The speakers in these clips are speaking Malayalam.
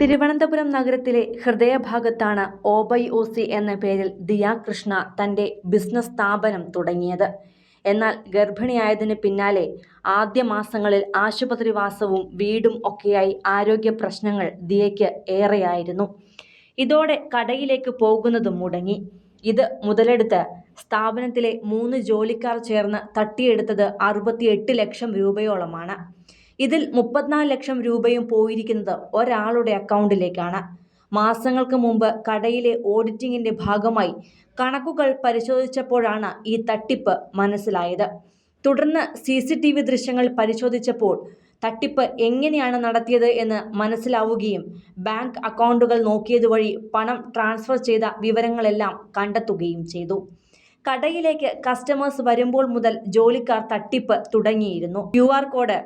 തിരുവനന്തപുരം നഗരത്തിലെ ഹൃദയഭാഗത്താണ് ഓബൈ ഓസി എന്ന പേരിൽ ദിയാ കൃഷ്ണ തന്റെ ബിസിനസ് സ്ഥാപനം തുടങ്ങിയത്. എന്നാൽ ഗർഭിണിയായതിന് പിന്നാലെ ആദ്യ മാസങ്ങളിൽ ആശുപത്രിവാസവും വീടും ഒക്കെയായി ആരോഗ്യ പ്രശ്നങ്ങൾ ദിയയ്ക്ക് ഏറെയായിരുന്നു. ഇതോടെ കടയിലേക്ക് പോകുന്നതും മുടങ്ങി. ഇത് മുതലെടുത്ത് സ്ഥാപനത്തിലെ മൂന്ന് ജോലിക്കാർ ചേർന്ന് തട്ടിയെടുത്തത് അറുപത്തിയെട്ട് ലക്ഷം രൂപയോളമാണ്. ഇതിൽ മുപ്പത്തിനാല് ലക്ഷം രൂപയും പോയിരിക്കുന്നത് ഒരാളുടെ അക്കൗണ്ടിലേക്കാണ്. മാസങ്ങൾക്ക് മുമ്പ് കടയിലെ ഓഡിറ്റിംഗിന്റെ ഭാഗമായി കണക്കുകൾ പരിശോധിച്ചപ്പോഴാണ് ഈ തട്ടിപ്പ് മനസ്സിലായത്. തുടർന്ന് സി സി ടി വി ദൃശ്യങ്ങൾ പരിശോധിച്ചപ്പോൾ തട്ടിപ്പ് എങ്ങനെയാണ് നടത്തിയത് എന്ന് മനസ്സിലാവുകയും ബാങ്ക് അക്കൗണ്ടുകൾ നോക്കിയതുവഴി പണം ട്രാൻസ്ഫർ ചെയ്ത വിവരങ്ങളെല്ലാം കണ്ടെത്തുകയും ചെയ്തു. കടയിലേക്ക് കസ്റ്റമേഴ്സ് വരുമ്പോൾ മുതൽ ജോലിക്കാർ തട്ടിപ്പ് തുടങ്ങിയിരുന്നു. ക്യു കോഡ്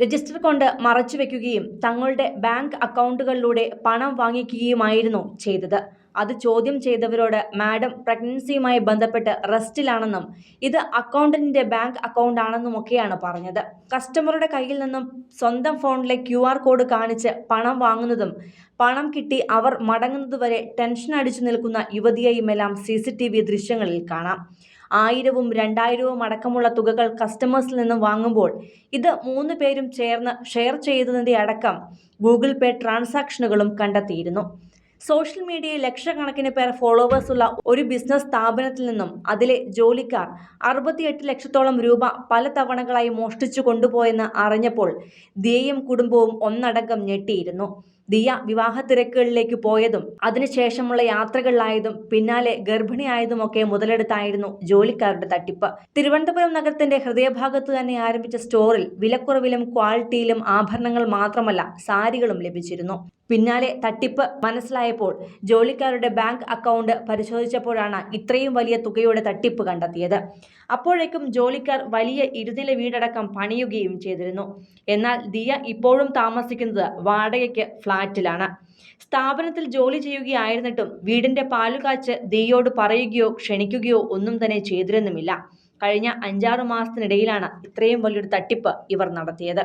രജിസ്റ്റർ കൊണ്ട് മറച്ചുവെക്കുകയും തങ്ങളുടെ ബാങ്ക് അക്കൗണ്ടുകളിലൂടെ പണം വാങ്ങിക്കുകയുമായിരുന്നു ചെയ്തത്. അത് ചോദ്യം ചെയ്തവരോട് മാഡം പ്രഗ്നൻസിയുമായി ബന്ധപ്പെട്ട് റെസ്റ്റിലാണെന്നും ഇത് അക്കൗണ്ടന്റിന്റെ ബാങ്ക് അക്കൗണ്ട് ആണെന്നുമൊക്കെയാണ് പറഞ്ഞത്. കസ്റ്റമറുടെ കയ്യിൽ നിന്നും സ്വന്തം ഫോണിലെ ക്യു കോഡ് കാണിച്ച് പണം വാങ്ങുന്നതും പണം കിട്ടി അവർ മടങ്ങുന്നതുവരെ ടെൻഷൻ അടിച്ചു നിൽക്കുന്ന യുവതിയെയുമെല്ലാം സി ദൃശ്യങ്ങളിൽ കാണാം. ആയിരവും രണ്ടായിരവും അടക്കമുള്ള തുകകൾ കസ്റ്റമേഴ്സിൽ നിന്നും വാങ്ങുമ്പോൾ ഇത് മൂന്ന് പേരും ചേർന്ന് ഷെയർ ചെയ്തതിന്റെ അടക്കം ഗൂഗിൾ പേ ട്രാൻസാക്ഷനുകളും കണ്ടെത്തിയിരുന്നു. സോഷ്യൽ മീഡിയയിൽ ലക്ഷക്കണക്കിന് പേർ ഫോളോവേഴ്സ് ഉള്ള ഒരു ബിസിനസ് സ്ഥാപനത്തിൽ നിന്നും അതിലെ ജോലിക്കാർ അറുപത്തിയെട്ട് ലക്ഷത്തോളം രൂപ പല തവണകളായി മോഷ്ടിച്ചു കൊണ്ടുപോയെന്ന് അറിഞ്ഞപ്പോൾ ദിയയും കുടുംബവും ഒന്നടങ്കം ഞെട്ടിയിരുന്നു. ദിയ വിവാഹ തിരക്കുകളിലേക്ക് പോയതും അതിനുശേഷമുള്ള യാത്രകളിലായതും പിന്നാലെ ഗർഭിണിയായതുമൊക്കെ മുതലെടുത്തായിരുന്നു ജോലിക്കാരുടെ തട്ടിപ്പ്. തിരുവനന്തപുരം നഗരത്തിന്റെ ഹൃദയഭാഗത്ത് തന്നെ ആരംഭിച്ച സ്റ്റോറിൽ വിലക്കുറവിലും ക്വാളിറ്റിയിലും ആഭരണങ്ങൾ മാത്രമല്ല സാരികളും ലഭിച്ചിരുന്നു. പിന്നാലെ തട്ടിപ്പ് മനസ്സിലായപ്പോൾ ജോലിക്കാരുടെ ബാങ്ക് അക്കൗണ്ട് പരിശോധിച്ചപ്പോഴാണ് ഇത്രയും വലിയ തുകയുടെ തട്ടിപ്പ് കണ്ടെത്തിയത്. അപ്പോഴേക്കും ജോലിക്കാർ വലിയ ഇരുനില വീടടക്കം പണിയുകയും ചെയ്തിരുന്നു. എന്നാൽ ദിയ ഇപ്പോഴും താമസിക്കുന്നത് വാടകയ്ക്ക് ഫ്ളാറ്റിലാണ് സ്ഥാപനത്തിൽ ജോലി ചെയ്യുകയായിരുന്നിട്ടും വീടിന്റെ പാലുകാച്ച് ദിയയോട് പറയുകയോ ക്ഷണിക്കുകയോ ഒന്നും തന്നെ ചെയ്തിരുന്നുമില്ല. കഴിഞ്ഞ അഞ്ചാറ് മാസത്തിനിടയിലാണ് ഇത്രയും വലിയൊരു തട്ടിപ്പ് ഇവർ നടത്തിയത്.